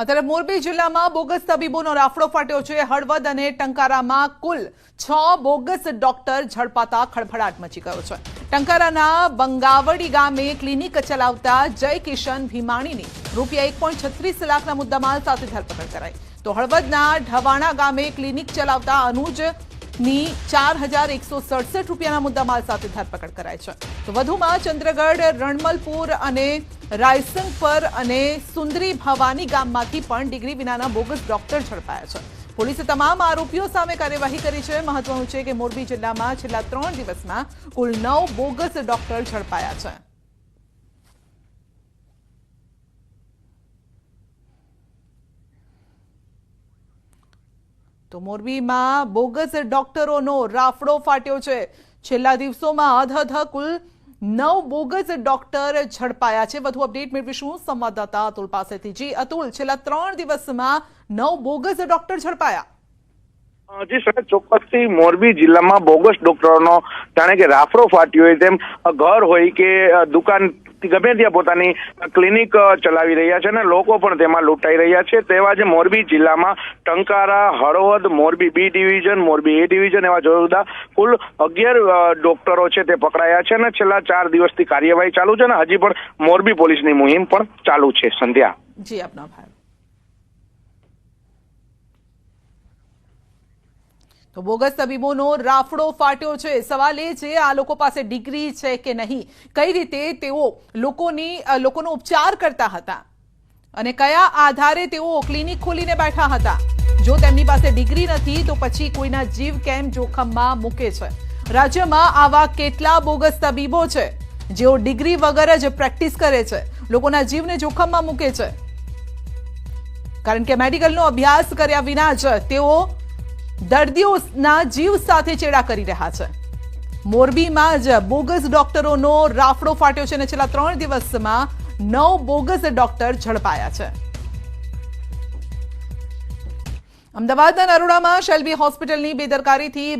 અત્યારે મોરબી જિલ્લામાં બોગસ તબીબોનો રાફડો ફાટ્યો છે. હળવદ અને ટંકારામાં કુલ છ બોગસ ડોક્ટર ઝડપાતા ખળભળાટ મચી ગયો છે. ટંકારાના બંગાવડી ગામે ક્લિનિક ચલાવતા જય કિશન ભીમાણીની રૂપિયા એક પોઈન્ટ છત્રીસ લાખના મુદ્દામાલ સાથે ધરપકડ કરાઈ. તો હળવદના ઢવાણા ગામે ક્લિનિક ચલાવતા અનુજની ચાર હજાર એકસો સડસઠ રૂપિયાના મુદ્દામાલ સાથે ધરપકડ કરાઈ છે. તો વધુમાં ચંદ્રગઢ, રણમલપુર અને રાયસંગપર અને સુંદરી ભવાની ગામમાંથી પણ ડિગ્રી વિનાના બોગસ ડોક્ટર ઝડપાયા છે. પોલીસે તમામ આરોપીઓ સામે કાર્યવાહી કરી છે. મહત્વનું છે કે મોરબી જિલ્લામાં છેલ્લા ત્રણ દિવસમાં કુલ નવ બોગસ ડોક્ટર ઝડપાયા છે. તો મોરબીમાં બોગસ ડોક્ટરોનો રાફડો ફાટ્યો છે. છેલ્લા દિવસોમાં અધધ કુલ નવ બોગસ ડોક્ટર ઝડપાયા છે. વધુ અપડેટ મેળવીશું સંવાદદાતા અતુલ પાસેથી. જી, અતુલ, છેલ્લા ત્રણ દિવસમાં નવ બોગસ ડોક્ટર ઝડપાયા. જી સર ચોક્કસથી મોરબી જિલ્લામાં બોગસ ડોક્ટરોનો જાણે કે રાફડો ફાટ્યો હોય તેમ ઘર હોય કે દુકાન ગમે ત્યાં પોતાની ક્લિનિક ચલાવી રહ્યા છે અને લોકો પણ તેમાં લૂંટાઈ રહ્યા છે. તેવા જ મોરબી જિલ્લામાં Tankara, Halvad, Morbi B division, Morbi A division એવા જુદા કુલ અગિયાર ડોક્ટરો છે તે પકડાયા છે અને છેલ્લા ચાર દિવસથી કાર્યવાહી ચાલુ છે અને હજી પણ મોરબી પોલીસની મુહિમ પણ ચાલુ છે. સંધ્યા. જી, આપનો આભાર. તો બોગસ તબીબોનો રાફડો ફાટ્યો છે. સવાલ એ છે, આ લોકો પાસે ડિગ્રી છે કે નહીં? કઈ રીતે તેઓ લોકોની લોકોનો ઉપચાર કરતા હતા? અને કયા આધારે તેઓ ક્લિનિક ખોલીને બેઠા હતા? જો તેમની પાસે ડિગ્રી નથી, તો પછી કોઈના જીવ કેમ જોખમમાં મૂકે છે? રાજ્યમાં આવા કેટલા બોગસ તબીબો છે? જેઓ ડિગ્રી વગર જ પ્રેક્ટિસ કરે છે, લોકોના જીવને જોખમમાં મૂકે છે? કારણ કે મેડિકલનો અભ્યાસ કર્યા વિના જ તેઓ દર્દીઓના જીવ સાથે ચેડા કરી રહ્યા છે. મોરબીમાં જ બોગસ ડોક્ટરોનો રાફડો ફાટ્યો છે અને છેલ્લા ત્રણ દિવસમાં નવ બોગસ ડોક્ટર ઝડપાયા છે. અમદાવાદના નરોડામાં શેલ્બી હોસ્પિટલની બેદરકારીથી